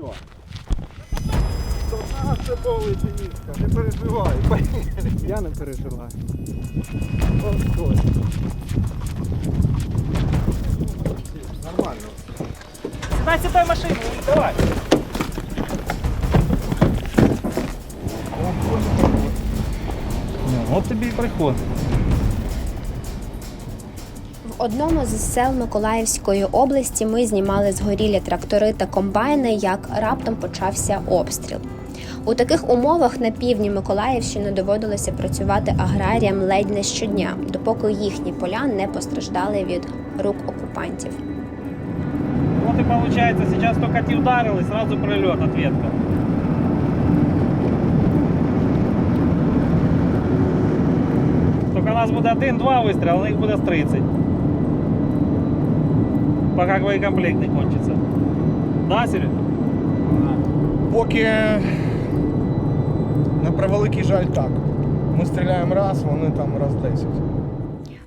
Все. То наше поле Дениска, не переживай. поїхали. Я не переживаю. Ось ось. Нормально. Сідай, сідай в машину, давай. Ну, от тобі і приход. Одному з сел Миколаївської області ми знімали згорілі трактори та комбайни, як раптом почався обстріл. У таких умовах на півдні Миколаївщини доводилося працювати аграріям ледь не щодня, допоки їхні поля не постраждали від рук окупантів. Вот и получается, сейчас только ти ударили, сразу прилет, ответка. Только нас буде один-два вистріли, а їх буде з 30. Поки боєкомплект не кончиться. Да, Серег? Поки на превеликий жаль так. Ми стріляємо раз, вони там раз 10.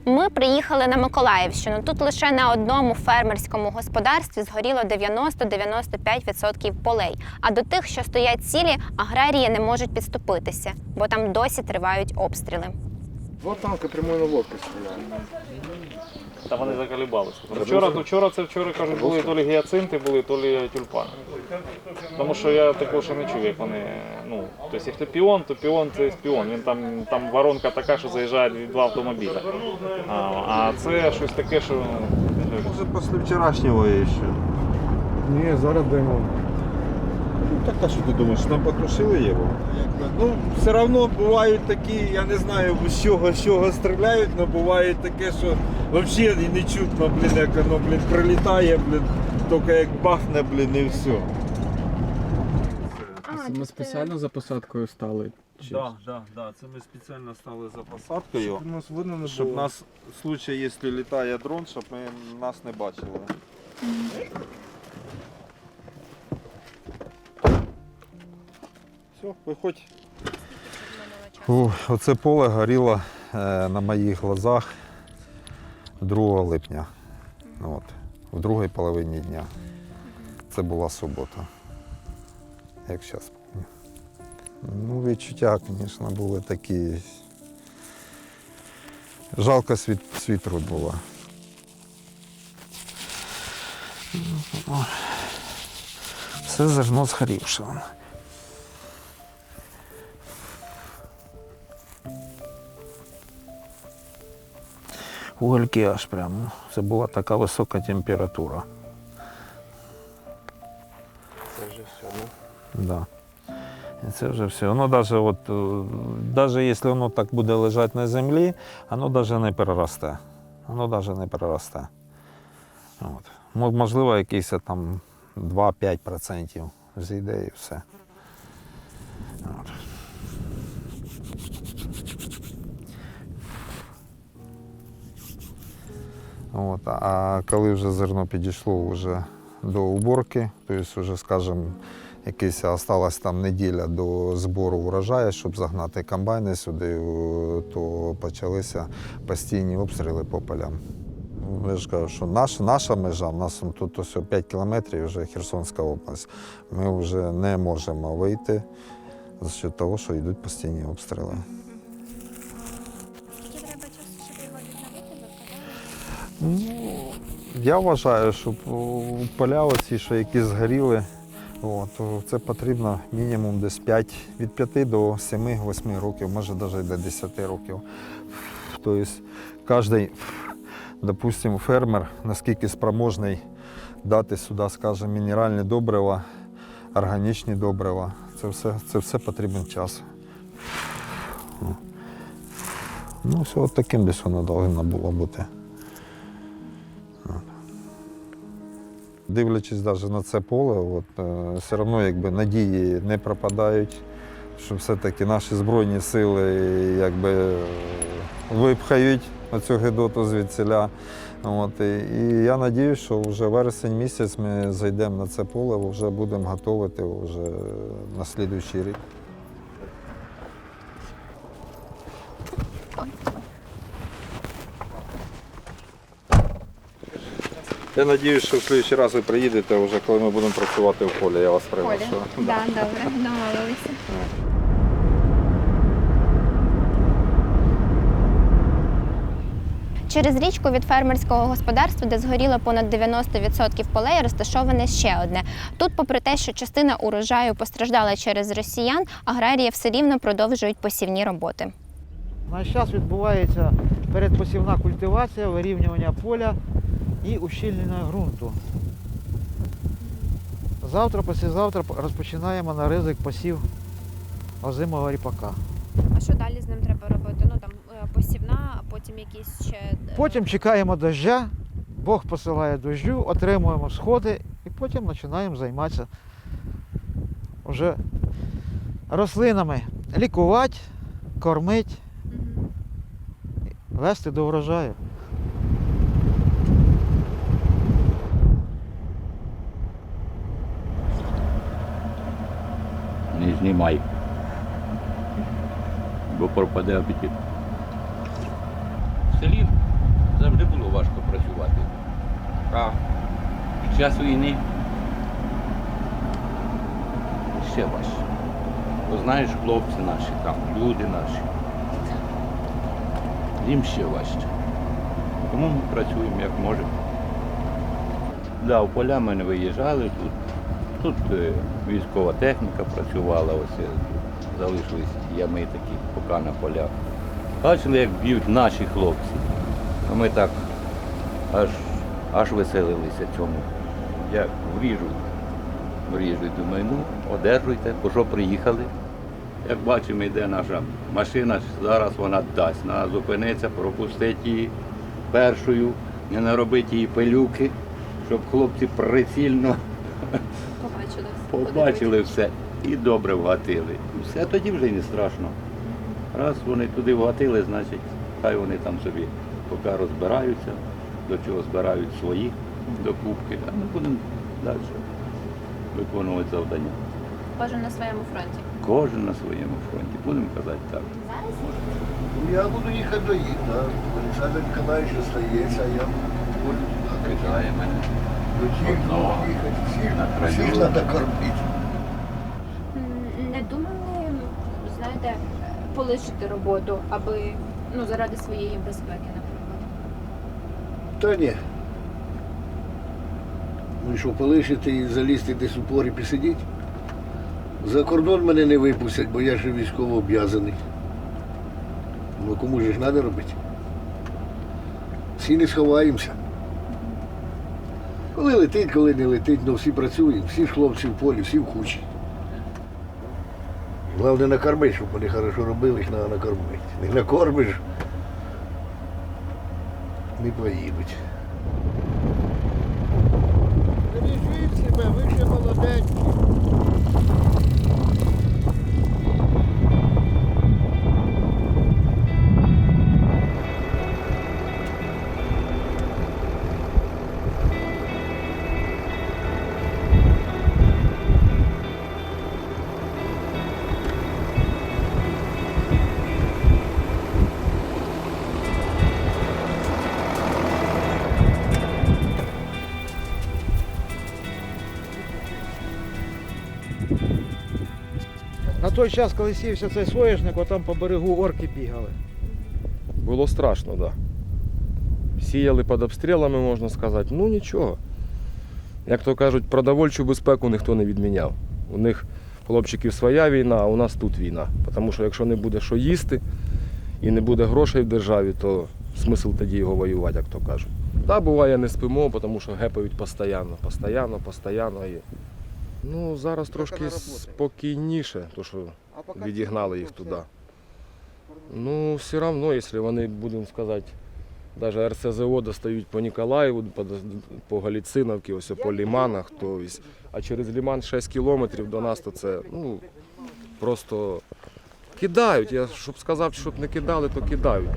Ми приїхали на Миколаївщину. Тут лише на одному фермерському господарстві згоріло 90-95% полей. А до тих, що стоять цілі, аграрії не можуть підступитися, бо там досі тривають обстріли. Два танки прямої наводки стріляли. Та вони заколебалися. Вчора, вчора це вчора кажуть, були то лі гіацинти, були, то лі тюльпани. Тому що я такого ще не чув, як вони. Ну, тобто, якщо піон, то піон це піон. Він там, там воронка така, що заїжджає два автомобіля. А, а це щось таке, що. Може, після вчорашнього ще. Ні, зараз даємо. Ну, так, а що ти думаєш, там потушили його? Ну, все одно бувають такі, я не знаю, з чого, з чого стріляють, але буває таке, що взагалі не чутно, блін, як воно, блін, прилітає, блін, тільки як бахне, блін, і все. ну, Ми спеціально за посадкою стали. Чи... Так, так, так. Це ми спеціально стали за посадкою, Щоб нас видно не щоб було. нас, в случае, якщо літає дрон, щоб ми нас не бачили. Все, виходь. Оце поле горіло е, на моїх глазах 2 липня. От, в другій половині дня. Це була субота. Як зараз. Ну, відчуття, звісно, були такі. Жалко світ, світру було. Все зерно згорівше. Угольки аж прямо. Це була така висока температура. Це вже все, Да. І це вже все. Воно навіть, от, е, навіть якщо воно так буде лежати на землі, воно навіть не переросте. Воно навіть не переросте. От. Можливо, якийсь там 2-5% зійде і все. От, а коли вже зерно підійшло вже до уборки, тобто вже, скажімо, якийсь осталась там неділя до збору урожаю, щоб загнати комбайни сюди, то почалися постійні обстріли по полям. Я ж кажу, що наша, наша межа, у нас тут ось 5 кілометрів вже Херсонська область. Ми вже не можемо вийти за того, що йдуть постійні обстріли. Я вважаю, що поля оці, що які згоріли, о, то це потрібно мінімум десь 5, від 5 до 7-8 років, може навіть до 10 років. Тобто кожен, допустимо, фермер, наскільки спроможний дати сюди, скажімо, мінеральні добрива, органічні добрива, це все, це все потрібен час. Ну, все от таким десь воно повинно було бути. Дивлячись навіть на це поле, от, е, все одно якби, надії не пропадають, що все-таки наші Збройні сили якби, випхають оцю гидоту звідсіля. От, і я сподіваюся, що вже вересень місяць ми зайдемо на це поле, вже будемо готувати вже на слідуючий рік. Я сподіваюся, що в следующий раз ви приїдете, вже коли ми будемо працювати в полі, я вас Полі. приглашу. Да, добре, домовилися. Через річку від фермерського господарства, де згоріло понад 90% полей, розташоване ще одне. Тут, попри те, що частина урожаю постраждала через росіян, аграрії все рівно продовжують посівні роботи. На час відбувається передпосівна культивація, вирівнювання поля і ущільнення ґрунту. Завтра, післязавтра розпочинаємо на ризик посів озимого ріпака. А що далі з ним треба робити? Ну там посівна, а потім якісь ще Потім чекаємо дождя, Бог посилає дождю, отримуємо сходи і потім починаємо займатися вже рослинами. Лікувати, кормити, вести до врожаю. Знімай. Бо пропаде апетит. В селі завжди було важко працювати. А під час війни ще важче. Бо знаєш, хлопці наші там, люди наші. Їм ще важче. Тому ми працюємо як можемо. Да, в поля ми не виїжджали тут. Тут е, військова техніка працювала, ось е, залишились ями такі поки на полях. Бачили, як б'ють наші хлопці. А ми так аж, аж веселилися цьому. Як вріжуть. Вріжуть, думаю, ну, одержуйте, по що приїхали. Як бачимо, йде наша машина, зараз вона дасть. Вона зупиниться, пропустить її першою, не наробити її пилюки, щоб хлопці прицільно побачили. Побачили все і добре вгатили. Все тоді вже й не страшно. Раз вони туди вгатили, значить, хай вони там собі поки розбираються, до чого збирають свої докупки, а ми будемо далі виконувати завдання. Кожен на своєму фронті. Кожен на своєму фронті, будемо казати так. Ну, Я буду їхати до їх, так. Олександр Ніколаївич остається, а я буду туди. Кидає мене. Всіх всіх, На всіх краю. треба кормити. Не думали, знаєте, полишити роботу, аби ну заради своєї безпеки, наприклад. Та ні. Ну і що, полишити і залізти десь у порі посидіти? За кордон мене не випустять, бо я ж військово обв'язаний. Ну кому ж треба робити? Всі не сховаємося. Коли летить, коли не летить, ну всі працюють, всі хлопці в полі, всі в кучі. Головне накормити, щоб вони хорошо робили, їх треба накормити. Не накормиш, не поїдуть. Бережіть себе, ви ще молоденькі. Той час, коли сівся цей соняшник, отам по берегу орки бігали. Було страшно, так. Да. Сіяли під обстрілами, можна сказати. Ну нічого. Як то кажуть, продовольчу безпеку ніхто не відміняв. У них хлопчиків своя війна, а у нас тут війна. Тому що якщо не буде що їсти і не буде грошей в державі, то смисл тоді його воювати, як то кажуть. Так, буває, не спимо, тому що гепають постійно, постійно, постійно. Ну, зараз трошки спокійніше, тому що відігнали їх туди. Ну, все равно, если вони, будемо сказати, даже РСЗО достають по Ніколаєву, по, Галіциновці, ось по Ліманах, то, ось, а через Ліман 6 кілометрів до нас, то це ну, просто кидають. Я щоб сказав, щоб не кидали, то кидають.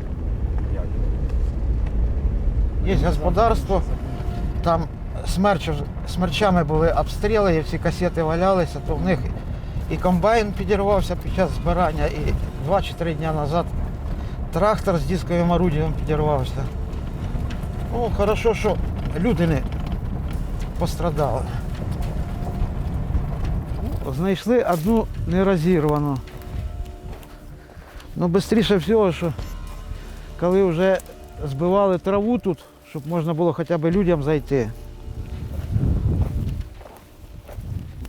Є господарство, смерч, смерчами були обстріли, і всі касети валялися, то в них і комбайн підірвався під час збирання, і два чи три дні назад трактор з дисковим орудієм підірвався. Ну, хорошо, що люди не, пострадали. Знайшли одну нерозірвану. Ну, швидше всього, що коли вже збивали траву тут, щоб можна було хоча б людям зайти.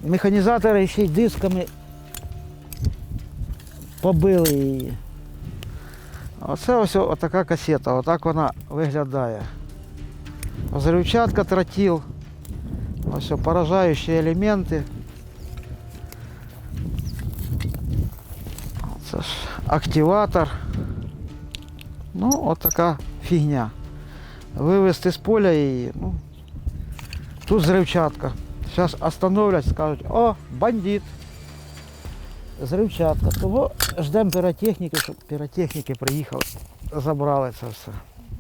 Механізатори ще й дисками побили її. Оце ось така касета, отак вона виглядає. Взривчатка тротіл. Ось о, поражаючі елементи. Це ж активатор. Ну, от така фігня. Вивезти з поля її. Ну, тут зривчатка. Зараз остановлять, скажуть, о, бандит. Зривчатка. Того ждемо піротехніки, щоб піротехніки приїхали, забрали це все.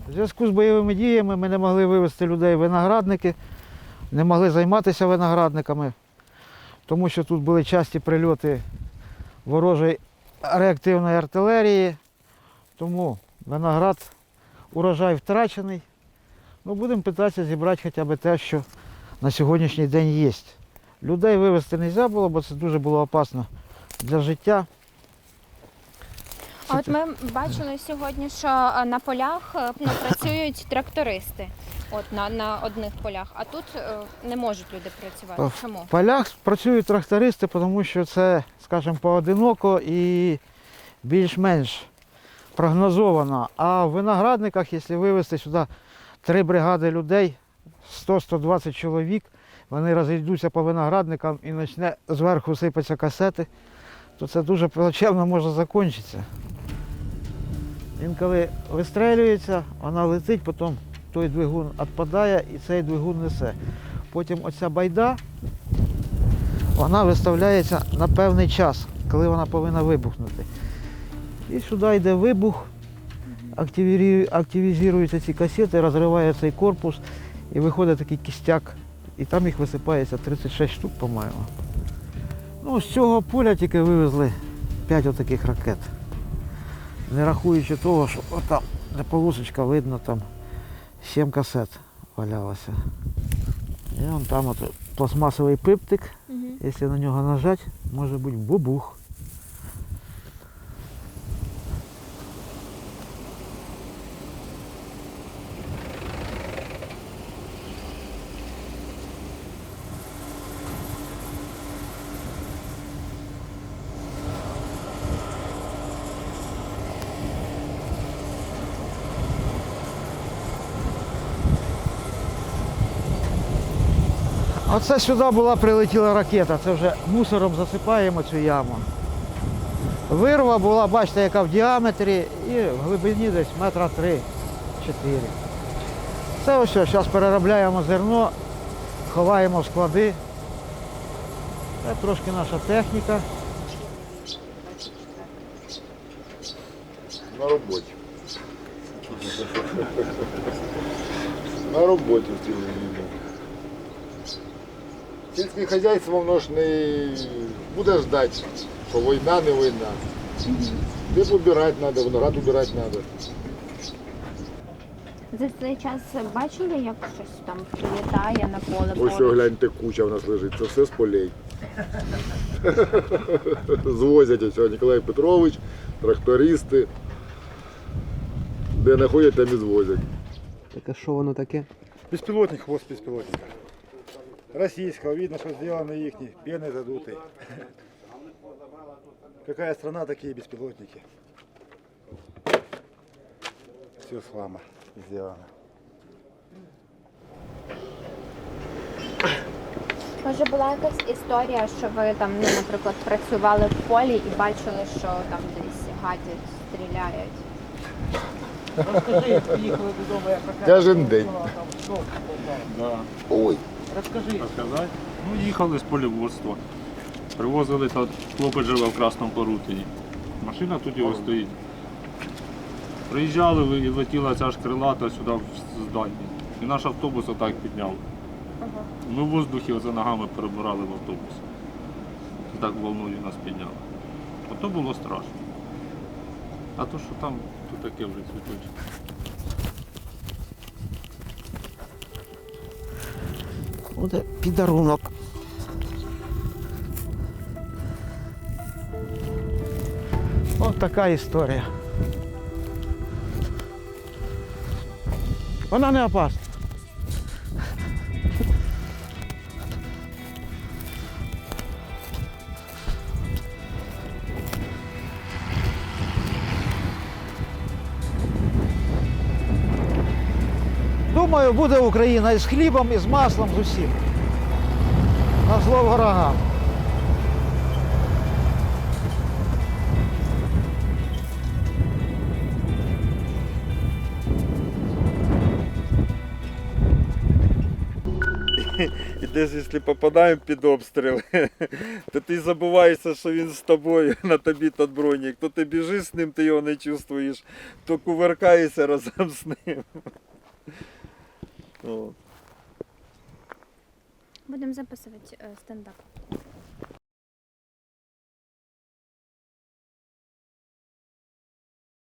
У зв'язку з бойовими діями ми не могли вивезти людей виноградники, не могли займатися виноградниками, тому що тут були часті прильоти ворожої реактивної артилерії. Тому виноград, урожай втрачений. Ну, будемо питатися зібрати хоча б те, що на сьогоднішній день є. Людей вивезти не можна було, бо це дуже було опасно для життя. А от ми бачили сьогодні, що е, на полях е, ну, працюють трактористи. От на, на одних полях, а тут е, не можуть люди працювати. В Чому? полях працюють трактористи, тому що це, скажімо, поодиноко і більш-менш прогнозовано. А в виноградниках, якщо вивезти сюди три бригади людей, 100-120 чоловік, вони розійдуться по виноградникам і почне зверху сипатися касети, то це дуже плачевно може закінчитися. Він коли вистрелюється, вона летить, потім той двигун відпадає і цей двигун несе. Потім оця байда, вона виставляється на певний час, коли вона повинна вибухнути. І сюди йде вибух, активізуються ці касети, розриває цей корпус і виходить такий кістяк. І там їх висипається 36 штук, по-моєму. Ну, з цього поля тільки вивезли 5 отаких ракет. Не рахуючи того, що отам, де полосочка видно, там 7 касет валялося. І вон там от пластмасовий пиптик, Мгм. якщо на нього нажати, може бути бубух. Оце сюди була прилетіла ракета, це вже мусором засипаємо цю яму. Вирва була, бачите, яка в діаметрі і в глибині десь метра 3-4. Це ось, зараз переробляємо зерно, ховаємо в склади. Це трошки наша техніка. На роботі. На роботі в цілому. Сільське хазяйство воно ж не буде ждати, що війна, не війна. Де убирати треба, виноград убирати треба. За цей час бачили, як щось там прилітає на поле Ось що гляньте, куча в нас лежить, це все з полей. Звозять ось Ніколай Петрович, трактористи. Де знаходять, там і звозять. Так а що воно таке? Беспилотник, хвост беспилотника. Российского, видно, что сделано ихний, пеной задутый. Какая страна, такие беспилотники. Все с хлама сделано. Може була якась історія, що ви там, ну, наприклад, працювали в полі і бачили, що там десь гадять, стріляють. Розкажи, як приїхали додому, як. Кожен день. Ой. Розкажи. Розказати? Ну, їхали з поліводства. Привозили, та хлопець живе в Красному Порутині. Машина тут його стоїть. Приїжджали і летіла ця ж крилата сюди в здання. І наш автобус отак підняв. Ми в воздухі оце ногами перебирали в автобус. І так волною нас підняли. Ото було страшно. А то, що там, то таке вже цвіточок. Буде підарунок. Ось така історія. Вона не опасна. Думаю, буде Україна із хлібом, і з маслом, з усім. На зло ворогам. І десь, якщо попадаємо під обстріл, то ти забуваєшся, що він з тобою, на тобі тот бронік. То ти біжиш з ним, ти його не чувствуєш, то кувыркаєшся разом з ним. Будемо записувати е, стендап.